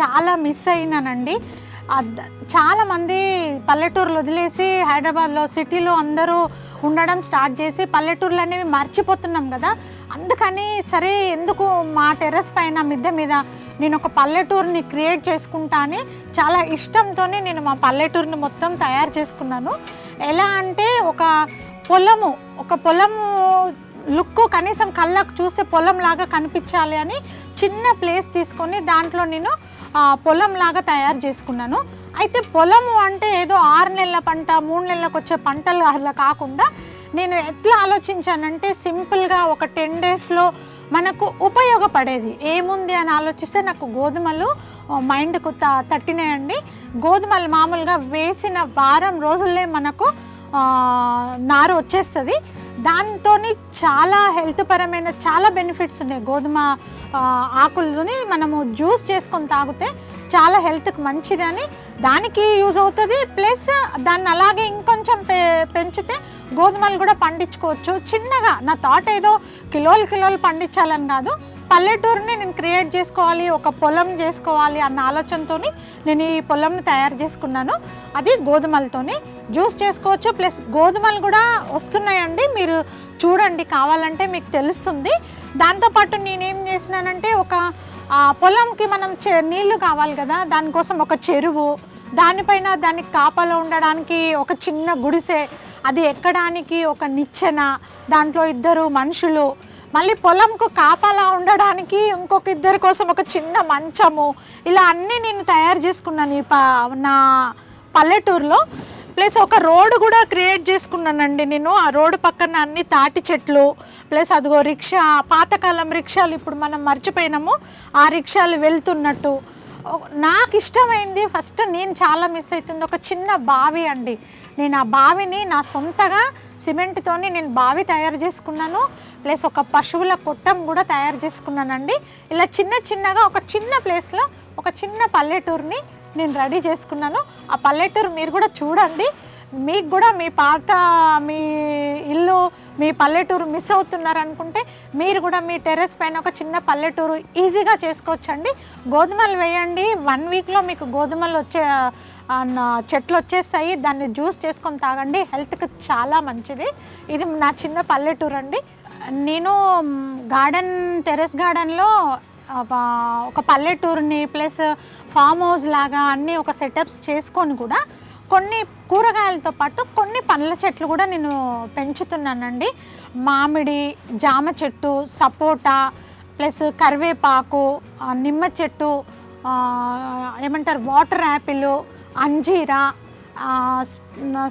చాలా మిస్ అయినానండి. చాలామంది పల్లెటూరులు వదిలేసి హైదరాబాద్లో సిటీలో అందరూ ఉండడం స్టార్ట్ చేసి పల్లెటూర్లు అనేవి మర్చిపోతున్నాం కదా. అందుకని సరే ఎందుకు మా టెర్రస్ పైన మిద్దె మీద నేను ఒక పల్లెటూరుని క్రియేట్ చేసుకుంటా అని చాలా ఇష్టంతో నేను మా పల్లెటూరుని మొత్తం తయారు చేసుకున్నాను. ఎలా అంటే ఒక పొలము ఒక పొలము లుక్ కనీసం కళ్ళకు చూస్తే పొలం లాగా కనిపించాలి అని చిన్న ప్లేస్ తీసుకొని దాంట్లో నేను పొలం లాగా తయారు చేసుకున్నాను. అయితే పొలము అంటే ఏదో ఆరు నెలల పంట మూడు నెలలకు వచ్చే పంటలు అలా కాకుండా నేను ఎట్లా ఆలోచించానంటే సింపుల్గా ఒక టెన్ డేస్లో మనకు ఉపయోగపడేది. ఏముంది అని ఆలోచిస్తే నాకు గోధుమలు మైండ్కు త తట్టినాయండి. గోధుమలు మామూలుగా వేసిన వారం రోజుల్లే మనకు నారు వచ్చేస్తుంది. దాంతో చాలా హెల్త్ పరమైన చాలా బెనిఫిట్స్ ఉన్నాయి. గోధుమ ఆకులని మనము జ్యూస్ చేసుకొని తాగితే చాలా హెల్త్కి మంచిదని దానికి యూజ్ అవుతుంది. ప్లస్ దాన్ని అలాగే ఇంకొంచెం పె పెంచితే గోధుమలు కూడా పండించుకోవచ్చు. చిన్నగా నా థాట్ ఏదో కిలోలు కిలోలు పండించాలని కాదు. పల్లెటూరుని నేను క్రియేట్ చేసుకోవాలి ఒక పొలం చేసుకోవాలి అన్న ఆలోచనతో నేను ఈ పొలంని తయారు చేసుకున్నాను. అది గోధుమలతోని జ్యూస్ చేసుకోవచ్చు ప్లస్ గోధుమలు కూడా వస్తున్నాయండి. మీరు చూడండి కావాలంటే మీకు తెలుస్తుంది. దాంతోపాటు నేనేం చేసినానంటే ఒక పొలంకి మనం చె నీళ్ళు కావాలి కదా దానికోసం ఒక చెరువు దానిపైన దానికి కాపలో ఉండడానికి ఒక చిన్న గుడిసె అది ఎక్కడానికి ఒక నిచ్చెన దాంట్లో ఇద్దరు మనుషులు మళ్ళీ పొలంకు కాపలా ఉండడానికి ఇంకొక ఇద్దరి కోసం ఒక చిన్న మంచము. ఇలా అన్నీ నేను తయారు చేసుకున్నాను ఈ పా నా పల్లెటూరులో. ప్లస్ ఒక రోడ్డు కూడా క్రియేట్ చేసుకున్నానండి నేను. ఆ రోడ్డు పక్కన అన్ని తాటి చెట్లు ప్లస్ అదిగో రిక్షా పాతకాలం రిక్షాలు ఇప్పుడు మనం మర్చిపోయినాము. ఆ రిక్షాలు వెళ్తున్నట్టు. నాకు ఇష్టమైంది ఫస్ట్ నేను చాలా మిస్ అవుతుంది. ఒక చిన్న బావి అండి. నేను ఆ బావిని నా సొంతగా సిమెంట్తోని నేను బావి తయారు చేసుకున్నాను. ప్లస్ ఒక పశువుల కొట్టం కూడా తయారు చేసుకున్నానండి. ఇలా చిన్న చిన్నగా ఒక చిన్న ప్లేస్లో ఒక చిన్న పల్లెటూరుని నేను రెడీ చేసుకున్నాను. ఆ పల్లెటూరు మీరు కూడా చూడండి. మీకు కూడా మీ పాత మీ ఇల్లు మీ పల్లెటూరు మిస్ అవుతున్నారు అనుకుంటే మీరు కూడా మీ టెర్రస్ పైన ఒక చిన్న పల్లెటూరు ఈజీగా చేసుకోవచ్చండి. గోధుమలు వేయండి. వన్ వీక్లో మీకు గోధుమలు వచ్చే నా- చెట్లు వచ్చేస్తాయి. దాన్ని జ్యూస్ చేసుకొని తాగండి. హెల్త్కి చాలా మంచిది. ఇది నా చిన్న పల్లెటూరు అండి నేను గార్డెన్ టెర్రస్ గార్డెన్లో ఒక పల్లెటూరుని ప్లస్ ఫామ్ హౌస్ లాగా అన్నీ ఒక సెటప్స్ చేసుకొని కూడా కొన్ని కూరగాయలతో పాటు కొన్ని పండ్ల చెట్లు కూడా నేను పెంచుతున్నానండి. మామిడి జామ చెట్టు సపోటా ప్లస్ కరివేపాకు నిమ్మ చెట్టు ఏమంటారు వాటర్ యాపిల్ అంజీరా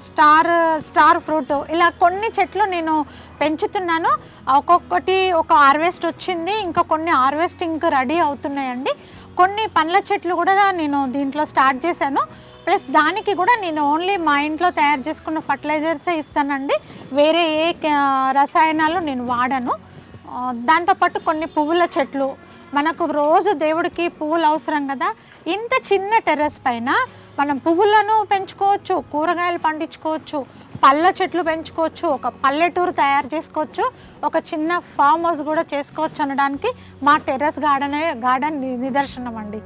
స్టార్ స్టార్ ఫ్రూట్. ఇలా కొన్ని చెట్లు నేను పెంచుతున్నాను. ఒక్కొక్కటి ఒక హార్వెస్ట్ వచ్చింది ఇంకా కొన్ని హార్వెస్టింగ్ రెడీ అవుతున్నాయండి. కొన్ని పండ్ల చెట్లు కూడా నేను దీంట్లో స్టార్ట్ చేశాను. ప్లస్ దానికి కూడా నేను ఓన్లీ మా ఇంట్లో తయారు చేసుకున్న ఫర్టిలైజర్సే ఇస్తానండి. వేరే ఏ రసాయనాలు నేను వాడను. దాంతోపాటు కొన్ని పువ్వుల చెట్లు మనకు రోజు దేవుడికి పువ్వులు అవసరం కదా? ఇంత చిన్న టెర్రస్ పైన మనం పువ్వులను పెంచుకోవచ్చు కూరగాయలు పండించుకోవచ్చు పళ్ళ చెట్లు పెంచుకోవచ్చు ఒక పల్లెటూరు తయారు చేసుకోవచ్చు ఒక చిన్న ఫామ్ హౌస్ కూడా చేసుకోవచ్చు అనడానికి మా టెర్రస్ గార్డెన్ గార్డెన్ నిదర్శనం అండి.